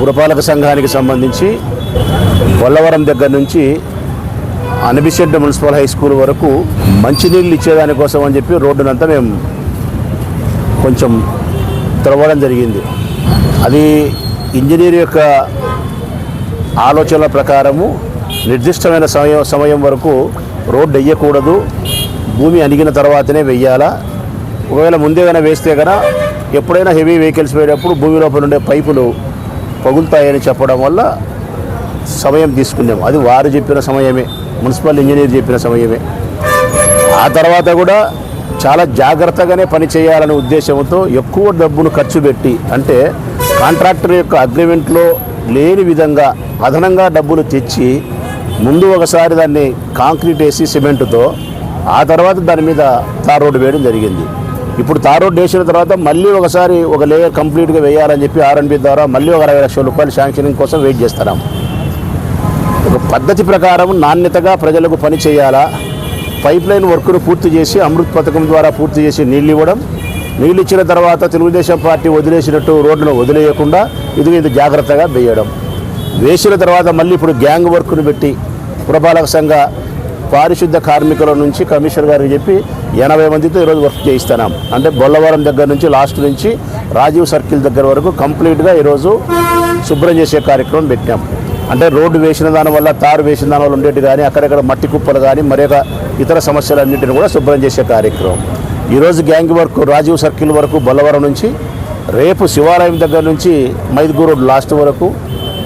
పురపాలక సంఘానికి సంబంధించి వల్లవరం దగ్గర నుంచి అనిబిసెంట్ మున్సిపల్ హై స్కూల్ వరకు మంచినీళ్ళు ఇచ్చేదానికోసం అని చెప్పి రోడ్డునంతా మేము కొంచెం త్రవ్వడం జరిగింది. అది ఇంజనీర్ యొక్క ఆలోచనల ప్రకారము నిర్దిష్టమైన సమయం సమయం వరకు రోడ్డు వేయకూడదు భూమి అణిగిన తర్వాతనే వెయ్యాలా. ఒకవేళ ముందే కనుక వేస్తే కనుక ఎప్పుడైనా హెవీ వెహికల్స్ పోయేటప్పుడు భూమి లోపల ఉండే పైపులు పగులుతాయని చెప్పడం వల్ల సమయం తీసుకున్నాము అది వారు చెప్పిన సమయమే. మున్సిపల్ ఇంజనీర్ చెప్పిన సమయమే. ఆ తర్వాత కూడా చాలా జాగ్రత్తగానే పని చేయాలనే ఉద్దేశంతో ఎక్కువ డబ్బును ఖర్చు పెట్టి అంటే కాంట్రాక్టర్ యొక్క అగ్రిమెంట్లో లేని విధంగా అదనంగా డబ్బులు తెచ్చి ముందు ఒకసారి దాన్ని కాంక్రీట్ వేసి సిమెంట్తో ఆ తర్వాత దాని మీద తార్ రోడ్డు వేయడం జరిగింది. ఇప్పుడు తార్ వేసిన తర్వాత మళ్ళీ ఒకసారి ఒక లేయర్ కంప్లీట్గా వేయాలని చెప్పి ఆర్ఎన్బి ద్వారా మళ్ళీ ఒక అరవై లక్షల రూపాయలు శాంక్షనింగ్ కోసం వెయిట్ చేస్తున్నాం. ఒక పద్ధతి ప్రకారం నాణ్యతగా ప్రజలకు పని చేయాలా? పైప్ లైన్ వర్క్ను పూర్తి చేసి అమృత్ పథకం ద్వారా పూర్తి చేసి నీళ్ళు ఇవ్వడం నీళ్ళు ఇచ్చిన తర్వాత తెలుగుదేశం పార్టీ వదిలేసినట్టు రోడ్డును వదిలేయకుండా ఇది ఇది జాగ్రత్తగా వేయడం. వేసిన తర్వాత మళ్ళీ ఇప్పుడు గ్యాంగ్ వర్క్ను పెట్టి పురపాలక సంఘ పారిశుద్ధ కార్మికుల నుంచి కమిషనర్ గారికి చెప్పి ఎనభై మందితో ఈరోజు వర్క్ చేయిస్తున్నాం. అంటే బొల్లవరం దగ్గర నుంచి లాస్ట్ నుంచి రాజీవ్ సర్కిల్ దగ్గర వరకు కంప్లీట్గా ఈరోజు శుభ్రం చేసే కార్యక్రమం పెట్టాం. అంటే రోడ్డు వేసిన దానివల్ల తారు వేసిన దానివల్ల ఉండేటి కానీ అక్కడక్కడ మట్టి కుప్పలు కానీ మరొక ఇతర సమస్యలన్నింటిని కూడా శుభ్రం చేసే కార్యక్రమం. ఈరోజు గ్యాంగ్ వర్క్ రాజీవ్ సర్కిల్ వరకు బొల్లవరం నుంచి రేపు శివాలయం దగ్గర నుంచి మైదుగూరు రోడ్ లాస్ట్ వరకు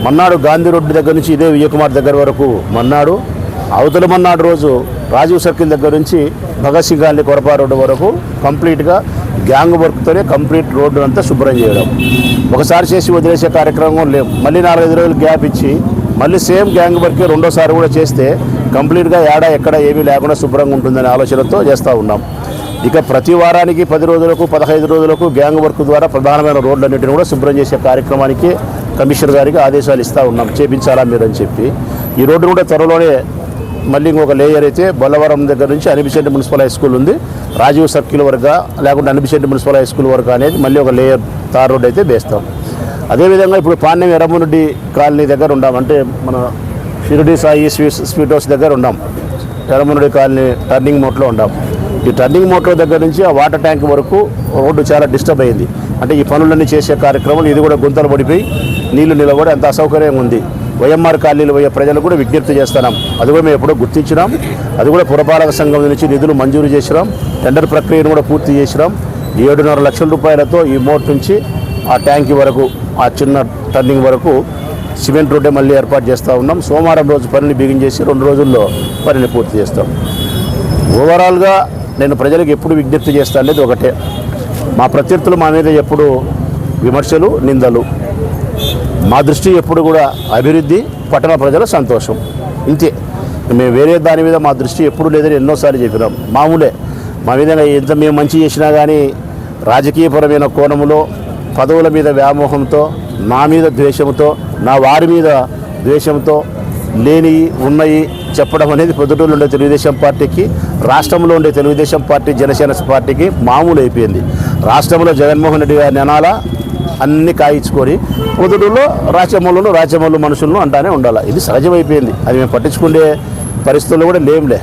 మన్నాడు గాంధీ రోడ్డు దగ్గర నుంచి ఇదే విజయకుమార్ దగ్గర వరకు మన్నాడు అవతలమన్నాడు రోజు రాజీవ్ సర్కిల్ దగ్గర నుంచి భగత్ సింగ్ గాంధీ కొరపా రోడ్డు వరకు కంప్లీట్గా గ్యాంగ్ వర్క్తోనే కంప్లీట్ రోడ్డు అంతా శుభ్రం చేయడం. ఒకసారి చేసి వదిలేసే కార్యక్రమం లేవు. మళ్ళీ నాలుగైదు రోజులు గ్యాప్ ఇచ్చి మళ్ళీ సేమ్ గ్యాంగ్ వర్కే రెండోసారి కూడా చేస్తే కంప్లీట్గా ఏడా ఎక్కడ ఏమీ లేకుండా శుభ్రంగా ఉంటుందనే ఆలోచనతో చేస్తూ ఉన్నాం. ఇక ప్రతి వారానికి పది రోజులకు పదహైదు రోజులకు గ్యాంగ్ వర్క్ ద్వారా ప్రధానమైన రోడ్లన్నింటిని కూడా శుభ్రం చేసే కార్యక్రమానికి కమిషనర్ గారికి ఆదేశాలు ఇస్తూ ఉన్నాం. చేపించాలా మీరు అని చెప్పి. ఈ రోడ్డు కూడా త్వరలోనే మళ్ళీ ఇంకొక లేయర్ అయితే బొల్లవరం దగ్గర నుంచి అనిబిసెంట్ మున్సిపల్ హై స్కూల్ ఉంది. రాజీవ్ సర్కిల్ వరకు లేకుంటే అనిబిసెంట్ మున్సిపల్ హై స్కూల్ వరకు అనేది మళ్ళీ ఒక లేయర్ తార్ రోడ్ అయితే వేస్తాం. అదేవిధంగా ఇప్పుడు పాండ్యం ఎర్రమునుడి కాలనీ దగ్గర ఉన్నాం అంటే మన Shiridi Sai sweet sweet house దగ్గర ఉన్నాం ఎర్రమునుడి కాలనీ టర్నింగ్ మోట్లో ఉన్నాం ఈ టర్నింగ్ మోటార్ దగ్గర నుంచి ఆ వాటర్ ట్యాంక్ వరకు రోడ్డు చాలా డిస్టర్బ్ అయింది. అంటే ఈ పనులన్నీ చేసే కార్యక్రమం ఇది కూడా గుంతలు పడిపోయి నీళ్ళు నిలబడి అంత అసౌకర్యంగా ఉంది. వైఎంఆర్ కాలనీలు పోయే ప్రజలు కూడా విజ్ఞప్తి చేస్తున్నాం. అది కూడా మేము ఎప్పుడో గుర్తించినాం. అది కూడా పురపాలక సంఘం నుంచి నిధులు మంజూరు చేసినాం. టెండర్ ప్రక్రియను కూడా పూర్తి చేసినాం. ఏడున్నర లక్షల రూపాయలతో ఈ మోట్ నుంచి ఆ ట్యాంక్ వరకు ఆ చిన్న టర్నింగ్ వరకు సిమెంట్ రోడ్డే మళ్ళీ ఏర్పాటు చేస్తూ ఉన్నాం. సోమవారం రోజు పనిని బిగించేసి రెండు రోజుల్లో పనిని పూర్తి చేస్తాం. ఓవరాల్గా నేను ప్రజలకు ఎప్పుడు విజ్ఞప్తి చేస్తా అనేది ఒకటే. మా ప్రత్యర్థులు మా మీద ఎప్పుడు విమర్శలు నిందలు. మా దృష్టి ఎప్పుడు కూడా అభివృద్ధి పట్టణ ప్రజల సంతోషం. ఇంతే. మేము వేరే దాని మీద మా దృష్టి ఎప్పుడు లేదని ఎన్నోసార్లు చెప్పినాం. మామూలే. మా మీద ఎంత మేము మంచి చేసినా కానీ రాజకీయపరమైన కోణములో పదవుల మీద వ్యామోహంతో నా మీద ద్వేషంతో నా వారి మీద ద్వేషంతో లేని ఉన్నాయి చెప్పడం అనేది పొద్దుటూరులో ఉండే తెలుగుదేశం పార్టీకి రాష్ట్రంలో ఉండే తెలుగుదేశం పార్టీ జనసేన పార్టీకి మామూలు అయిపోయింది రాష్ట్రంలో జగన్మోహన్ రెడ్డి గారి నెనాల అన్ని కాయించుకొని పొద్దుటూరులో రాచమల్లును రాచమల్లు మనుషులను అంటానే ఉండాలి. ఇది సహజమైపోయింది. అది మేము పట్టించుకునే పరిస్థితుల్లో కూడా లేంలే